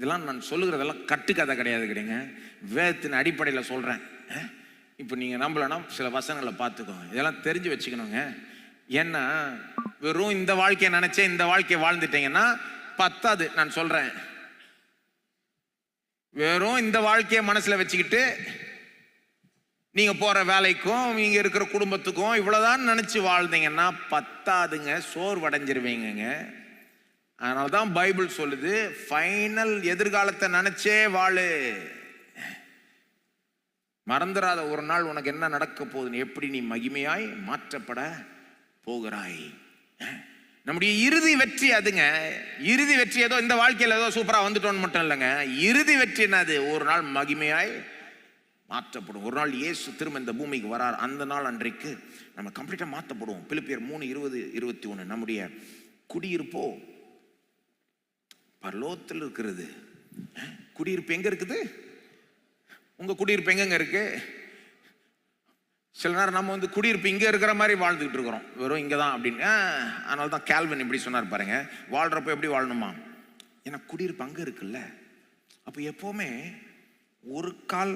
இதெல்லாம் நான் சொல்லுகிறதெல்லாம் கட்டுக்கதை கிடையாது கிடைங்க. வேதத்தின் அடிப்படையில் சொல்கிறேன் இப்போ நீங்கள் நம்பலைன்னா சில வசனங்களை பார்த்துக்கோங்க. இதெல்லாம் தெரிஞ்சு வச்சுக்கணுங்க. ஏன்னா வெறும் இந்த வாழ்க்கையை நினச்சே இந்த வாழ்க்கையை வாழ்ந்துட்டீங்கன்னா பத்தாது நான் சொல்கிறேன் வெறும் இந்த வாழ்க்கையை மனசில் வச்சுக்கிட்டு நீங்கள் போகிற வேலைக்கும் நீங்கள் இருக்கிற குடும்பத்துக்கும் இவ்வளோதான் நினச்சி வாழ்ந்தீங்கன்னா பத்தாதுங்க சோர்வடைஞ்சிருவீங்கங்க. அதனால தான் பைபிள் சொல்லுது ஃபைனல் எதிர்காலத்தை நினைச்சே வாழு. மறந்துடாத ஒரு நாள் உனக்கு என்ன நடக்க போகுதுன்னு எப்படி நீ மகிமையாய் மாற்றப்பட போகிறாய்? நம்முடைய இறுதி வெற்றி அதுங்க. இறுதி வெற்றி ஏதோ இந்த வாழ்க்கையில் ஏதோ சூப்பராக வந்துட்டோன்னு மட்டும் இல்லைங்க. இறுதி வெற்றி என்னது? ஒரு நாள் மகிமையாய் மாற்றப்படும். ஒரு நாள் இயேசு திரும்ப இந்த பூமிக்கு வரார். அந்த நாள் அன்றைக்கு நம்ம கம்ப்ளீட்டாக மாற்றப்படுவோம். பிலிப்பியர் மூணு இருபது இருபத்தி ஒன்று நம்முடைய குடியிருப்போ பரலோகத்தில் இருக்கிறது. குடியிருப்பு எங்கே இருக்குது? உங்கள் குடியிருப்பு எங்கெங்க இருக்கு? சில நேரம் நம்ம வந்து குடியிருப்பு இங்கே இருக்கிற மாதிரி வாழ்ந்துக்கிட்டு இருக்கிறோம். வெறும் இங்கே தான் அப்படின்னு. அதனால தான் கேல்வன் இப்படி சொன்னார் பாருங்க. வாழ்கிறப்ப எப்படி வாழணுமா? ஏன்னா குடியிருப்பு அங்கே இருக்குல்ல. அப்போ எப்போவுமே ஒரு கால்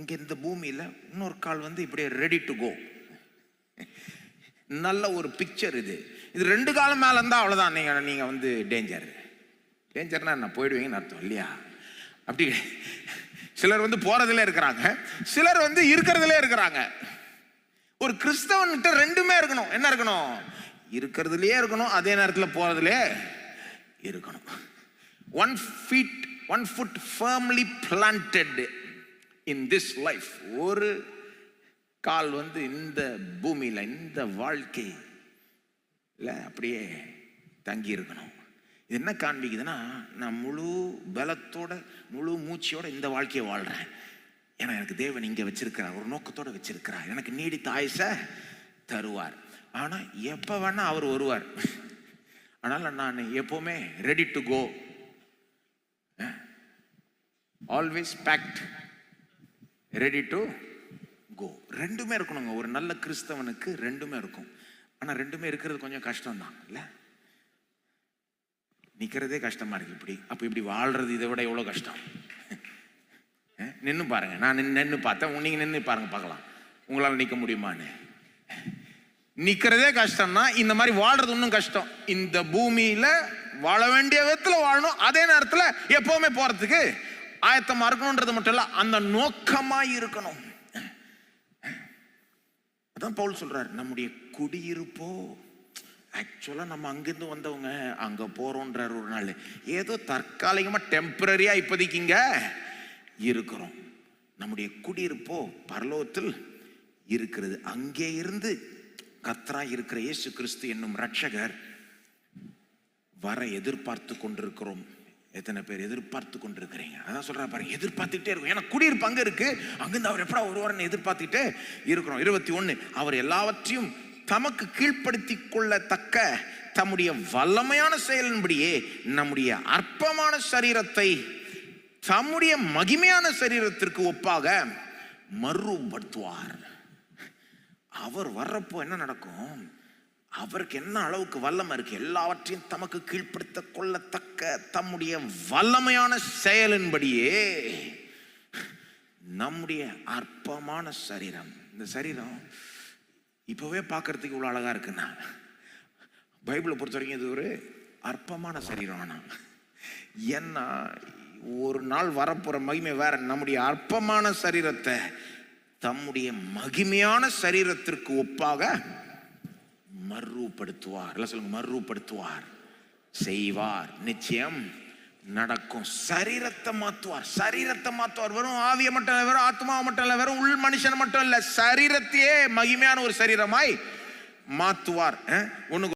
இங்கே இந்த பூமியில் இன்னொரு கால் வந்து இப்படியே ரெடி டு கோ நல்ல ஒரு பிக்சர் இது. இது ரெண்டு காலம் மேலே இருந்தால் அவ்வளோதான் நீங்கள் நீங்கள் வந்து டேஞ்சர் டேஞ்சர்னா நான் போயிடுவீங்கன்னு அர்த்தம் இல்லையா? அப்படி சிலர் வந்து போறதுல இருக்கிறாங்க. சிலர் வந்து இருக்கிறதுல இருக்கிறாங்க. ஒரு கிறிஸ்தவன்கிட்ட ரெண்டுமே இருக்கணும். என்ன இருக்கணும்? இருக்கிறதுலயே இருக்கணும் அதே நேரத்தில் போறதுலே இருக்கணும். One feet one foot firmly planted in this life ஒரு கால் வந்து இந்த பூமியில் இந்த வாழ்க்கை இல்லை அப்படியே தங்கி இருக்கணும் என்ன காண்பிக்குதுன்னா நான் முழு பலத்தோட முழு மூச்சியோட இந்த வாழ்க்கையை வாழ்கிறேன் ஏன்னா எனக்கு தேவன் இங்கே வச்சிருக்கிறார். ஒரு நோக்கத்தோடு வச்சிருக்கிறார். எனக்கு நீடித்த ஆயுச தருவார். ஆனால் எப்போ வேணால் அவர் வருவார். அதனால் நான் எப்போவுமே ready to go always packed ready to go ரெண்டுமே இருக்கணுங்க. ஒரு நல்ல கிறிஸ்தவனுக்கு ரெண்டுமே இருக்கும். ஆனால் ரெண்டுமே இருக்கிறது கொஞ்சம் கஷ்டம்தான். இல்லை? நிற்கிறதே கஷ்டமாக இருக்கு. இப்படி அப்போ இப்படி வாழ்கிறது இதை விட எவ்வளோ கஷ்டம்? நின்று பாருங்கள் நான் நின்று நின்று பார்த்தேன். நீங்கள் நின்று பாருங்கள் பார்க்கலாம். உங்களால் நிற்க முடியுமான்னு. நிற்கிறதே கஷ்டம்னா இந்த மாதிரி வாழ்கிறது இன்னும் கஷ்டம். இந்த பூமியில் வாழ வேண்டிய விதத்தில் வாழணும். அதே நேரத்தில் எப்போவுமே போகிறதுக்கு ஆயத்தமாக இருக்கணுன்றது மட்டும் இல்லை அந்த நோக்கமாக இருக்கணும். அதான் பவுல் சொல்கிறார் நம்முடைய குடியிருப்போ ஆக்சுவலாக நம்ம அங்கேருந்து வந்தவங்க அங்கே போகிறோன்றார் ஒரு நாள். ஏதோ தற்காலிகமாக டெம்பரரியாக இப்போதைக்கு இங்கே இருக்கிறோம். நம்முடைய குடியிருப்போ பரலோகத்தில் இருக்கிறது. அங்கே இருந்து கத்ரா இருக்கிற இயேசு கிறிஸ்து என்னும் ரட்சகர் வர எதிர்பார்த்து கொண்டிருக்கிறோம். எத்தனை பேர் எதிர்பார்த்து கொண்டிருக்கிறீங்க? அதான் சொல்கிறா பாருங்க எதிர்பார்த்துக்கிட்டே இருக்கும். ஏன்னா குடியிருப்பு அங்கே இருக்குது அங்கேருந்து அவர் எப்படா ஒருவரன் எதிர்பார்த்துக்கிட்டே இருக்கிறோம். இருபத்தி ஒன்று அவர் எல்லாவற்றையும் தமக்கு கீழ்ப்படுத்தி கொள்ளத்தக்க தம்முடைய வல்லமையான செயலின்படியே நம்முடைய அற்பமான சரீரத்தை தம்முடைய மகிமையான சரீரத்திற்கு ஒப்பாக மறுபடுத்துவார். அவர் வர்றப்போ என்ன நடக்கும்? அவருக்கு என்ன அளவுக்கு வல்லமை இருக்கு? எல்லாவற்றையும் தமக்கு கீழ்ப்படுத்த கொள்ளத்தக்க தம்முடைய வல்லமையான செயலின்படியே நம்முடைய அற்பமான சரீரம். இந்த சரீரம் இப்போவே பார்க்கறதுக்கு இவ்வளோ அழகாக இருக்குண்ணா பைபிளை பொறுத்த வரைக்கும் இது ஒரு அற்பமான சரீரம் ஆனால் ஏன்னா ஒரு நாள் வரப்போகிற மகிமை வேற. நம்முடைய அற்பமான சரீரத்தை தம்முடைய மகிமையான சரீரத்திற்கு ஒப்பாக மறுபடுத்துவார். இல்லை சொல்லுங்க மறுப்படுத்துவார் செய்வார். நிச்சயம் நடக்கும். சரீரத்தை மாத்துவார். சரீரத்தை மாத்துவார். வெறும் ஆவியை மட்டும் இல்லை வெறும் ஆத்மாவை மட்டும் இல்லை வெறும் உள் மனுஷன் மட்டும் இல்ல சரீரத்தையே மகிமையான ஒரு சரீரமாய் மாத்துவார். ஒன்று